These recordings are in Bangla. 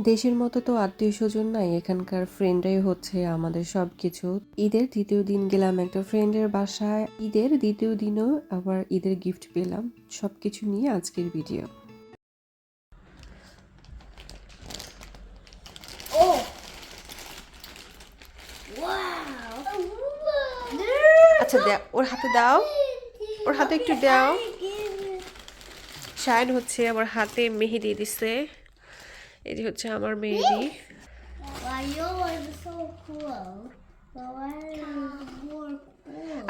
দেশের মতো তো আত্মীয় স্বজন নাই এখানকার ফ্রেন্ডরাই হচ্ছে আমাদের সব কিছু ঈদের দ্বিতীয় দিন গেলাম একটা ফ্রেন্ডের বাসায়। ঈদের দ্বিতীয় দিনও আবার ঈদের গিফট পেলাম। সব কিছু নিয়ে আজকের ভিডিও! আচ্ছা দে- ওর হাতে দাও। ওর হাতে একটু দাও। শায়ন হচ্ছে আমার হাতে মেহেদি দিছে। এটি হচ্ছে আমার মেহেদি cool?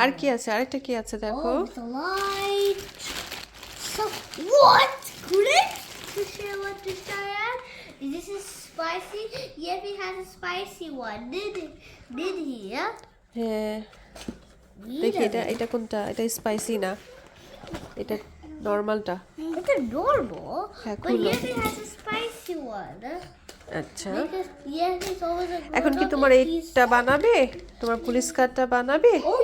আর কি আছে আরেকটা কি আছে দেখো Oh? This is spicy. Yes, he has a spicy one. Did he? Did he? Yeah. হ্যাঁ We দেখি এটা. এটা কোনটা এটা স্পাইসি না এটা নর্মালটা It's a normal. Yeah, আচ্ছা। এখন কি তোমার এইটা বানাবে? তোমার পুলিশ কার্ডটা বানাবে? Oh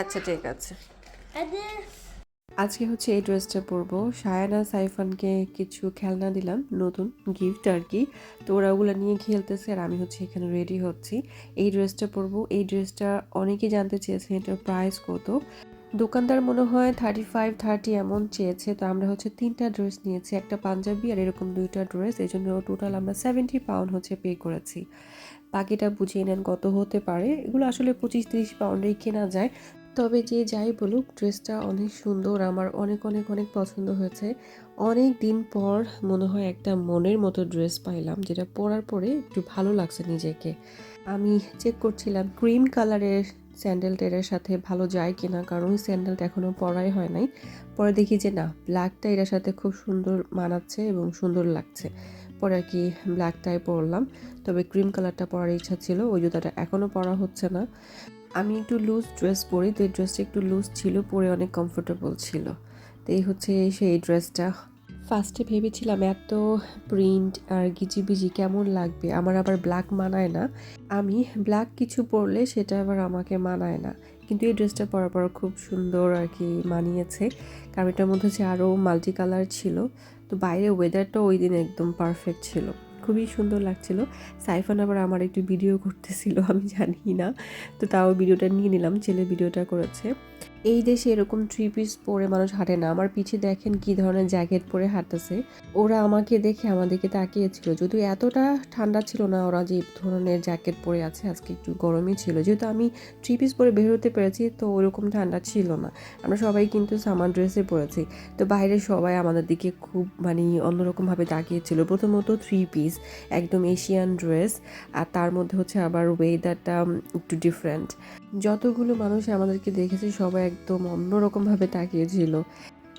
আচ্ছা ঠিক আছে। আজকে হচ্ছে এই ড্রেসটা পরবো। সায়ানা সাইফানকে কিছু খেলনা দিলাম নতুন গিফট আর কি। তো ওরা ওগুলো নিয়ে খেলতেছে আর আমি হচ্ছে এখানে রেডি হচ্ছি। এই ড্রেসটা পরবো। এই ড্রেসটা অনেকেই জানতে চেয়েছে এটার প্রাইস কত। দোকানদার মনে হয় থার্টি ফাইভ থার্টি এমন চেয়েছে। তো আমরা হচ্ছে তিনটা ড্রেস নিয়েছি, একটা পাঞ্জাবি আর এরকম দুইটা ড্রেস এই জন্য টোটাল আমরা সেভেন্টি পাউন্ড হচ্ছে পে করেছি। বাকিটা বুঝিয়ে নেন কত হতে পারে। এগুলো আসলে পঁচিশ, তিরিশ পাউন্ডেই কেনা যায়। তবে যে যাই বলুক, ড্রেসটা অনেক সুন্দর, আমার অনেক অনেক অনেক পছন্দ হয়েছে। অনেক দিন পর মনে হয় একটা মনের মতো ড্রেস পাইলাম, যেটা পরার পরে একটু ভালো লাগছে নিজেকে। আমি চেক করছিলাম ক্রিম কালারের স্যান্ডেলটা এটার সাথে ভালো যায় কিনা, কারণ ওই স্যান্ডেলটা এখনও পরাই হয় নাই। পরে দেখি যে না ব্ল্যাকটা এটার সাথে খুব সুন্দর মানাচ্ছে এবং সুন্দর লাগছে। পরে আর কি ব্ল্যাকটাই পরলাম, তবে ক্রিম কালারটা পরার ইচ্ছা ছিল, ওই জুতাটা এখনও পরা হচ্ছে না। আমি একটু লুজ ড্রেস পরি, তো এই ড্রেসটা একটু লুজ ছিল, পরে অনেক কমফোর্টেবল ছিল। তো এই হচ্ছে সেই ড্রেসটা ফার্স্টে ভেবেছিলাম এত প্রিন্ট আর গিজিবিজি কেমন লাগবে? আমার আবার ব্ল্যাক মানায় না। আমি ব্ল্যাক কিছু পরলে সেটা আবার আমাকে মানায় না। কিন্তু এই ড্রেসটা পরার পর খুব সুন্দর আর কি মানিয়েছে। কারণ এটার মধ্যে হচ্ছে আরও মাল্টি কালার ছিল, তো বাইরে ওয়েদারটা ওই দিন একদম পারফেক্ট ছিল। খুবই সুন্দর লাগছিল। সাইফান আবার আমার একটু ভিডিও করতেছিল, আমি জানি না। তো তাও ভিডিওটা নিয়ে নিলাম, ছেলে ভিডিওটা করেছে। এই দেশে এরকম থ্রি পিস পরে মানুষ হাঁটে না, আমার পিছে দেখেন কি ধরনের জ্যাকেট পরে হাঁটতেছে। ওরা আমাকে দেখে আমাদেরকে তাকিয়েছিল যদিও এতটা ঠান্ডা ছিল না, ওরা যে ধরনের জ্যাকেট পরে আছে, আজকে একটু গরমই ছিল। যেহেতু আমি থ্রি পিস পরে বের হতে পেরেছি, তো ওরকম ঠান্ডা ছিল না। আমরা সবাই কিন্তু সামার ড্রেসে পরেছি তো বাইরে সবাই আমাদের দিকে খুব মানে অন্যরকমভাবে তাকিয়েছিল। প্রথমত থ্রি পিস একদম এশিয়ান ড্রেস আর তার মধ্যে হচ্ছে আবার ওয়েদারটা একটু ডিফারেন্ট যতগুলো মানুষ আমাদেরকে দেখেছে, সবাই একদম অন্যরকমভাবে তাকিয়েছিল।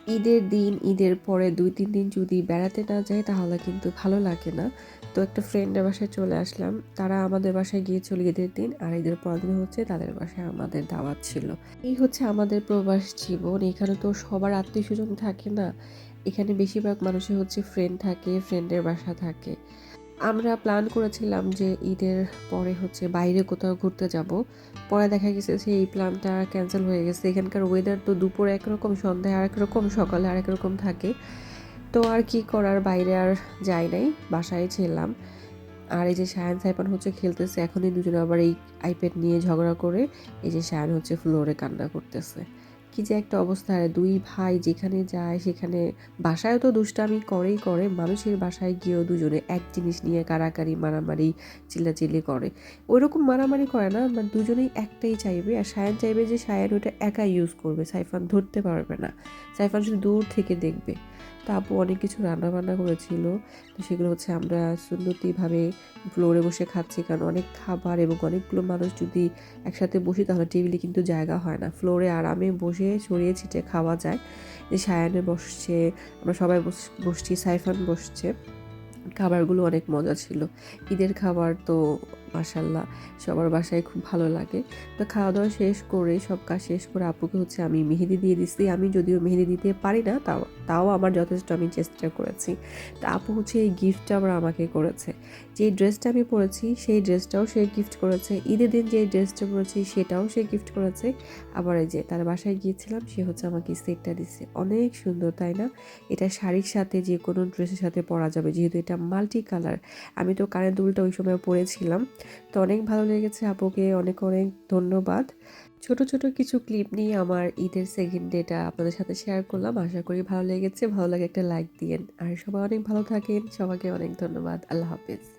ঈদের দিন, ঈদের পরে দুই, তিন দিন যদি বেড়াতে না যায় তাহলে কিন্তু ভালো লাগে না। তো একটা ফ্রেন্ডের বাসায় চলে আসলাম। তারা আমাদের বাসায় গিয়েছিল ঈদের দিন, আর ঈদের পরের দিন হচ্ছে তাদের বাসায় আমাদের দাওয়াত ছিল। এই হচ্ছে আমাদের প্রবাস জীবন। এখানে তো সবার আত্মীয় স্বজন থাকে না। এখানে বেশিরভাগ মানুষের হচ্ছে ফ্রেন্ড থাকে ফ্রেন্ডের বাসা থাকে। আমরা প্ল্যান করেছিলাম যে ঈদের পরে হচ্ছে বাইরে কোথাও ঘুরতে যাব। পরে দেখা গেছে যে এই প্ল্যানটা ক্যান্সেল হয়ে গেছে। এখানকার ওয়েদার তো দুপুরে একরকম, সন্ধ্যায় আরেক রকম সকালে আরেক রকম থাকে। তো আর কি করার? বাইরে আর যাই নাই, বাসায় ছিলাম। আর এই যে শায়ান সাইপান হচ্ছে খেলতেছে, এখনই দুজনে আবার এই আইপ্যাড নিয়ে ঝগড়া করে এই যে শায়ান হচ্ছে ফ্লোরে কান্না করতেছে। কি যে একটা অবস্থা। দুই ভাই যেখানে যায় সেখানে বাসায়ও তো দুষ্টামি করেই করে। মানুষের বাসায় গিয়েও দুজনে এক জিনিস নিয়ে কারাকারি, মারামারি, চিল্লাচিল্লি করে। ওইরকম মারামারি করে না বা দুজনেই একটাই চাইবে। আর সায়ান চাইবে যে সায়ান ওটা একা ইউজ করবে। সাইফান ধরতে পারবে না। সাইফান শুধু দূর থেকে দেখবে। তো আপু অনেক কিছু রান্না বান্না করেছিল তো সেগুলো হচ্ছে আমরা সুন্দরতিভাবে ফ্লোরে বসে খাচ্ছি। কারণ অনেক খাবার এবং অনেকগুলো মানুষ যদি একসাথে বসি, তাহলে টেবিলে কিন্তু জায়গা হয় না। ফ্লোরে আরামে বসে ছড়িয়ে ছিটে খাওয়া যায়। যে সায়ানে বসছে, আমরা সবাই বস- বসছি, সাইফান বসছে। খাবারগুলো অনেক মজা ছিল। ঈদের খাবার তো মাসাল্লাহ সবার বাসায় খুব ভালো লাগে। তো খাওয়া দাওয়া শেষ করে সব কাজ শেষ করে আপুকে হচ্ছে আমি মেহেদি দিয়ে দিচ্ছি আমি যদিও মেহেদি দিতে পারি না, তাও তাও আমার যথেষ্ট আমি চেষ্টা করেছি। তা আপু হচ্ছে এই গিফটটা আবার আমাকে করেছে। যে ড্রেসটা আমি পরেছি, সেই ড্রেসটাও সে গিফট করেছে। ঈদের দিন যে ড্রেসটা পরেছি, সেটাও সে গিফট করেছে। আবার এই যে তার বাসায় গিয়েছিলাম, সে হচ্ছে আমাকে সেটটা দিচ্ছে অনেক সুন্দর, তাই না? এটা শাড়ির সাথে যে কোনো ড্রেসের সাথে পরা যাবে, যেহেতু এটা মাল্টি কালার আমি তো কানের দুলটা ওই সময় পরেছিলাম। তো অনেক ভালো লেগেছে আপুকে, অনেক অনেক ধন্যবাদ। ছোট ছোট কিছু ক্লিপ নিয়ে আমার ঈদের সেকেন্ড ডেটা আপনাদের সাথে শেয়ার করলাম। আশা করি ভালো লেগেছে, ভালো লাগে একটা লাইক দিয়েন। আর সবাই অনেক ভালো থাকেন, সবাইকে অনেক ধন্যবাদ। আল্লাহ হাফিজ।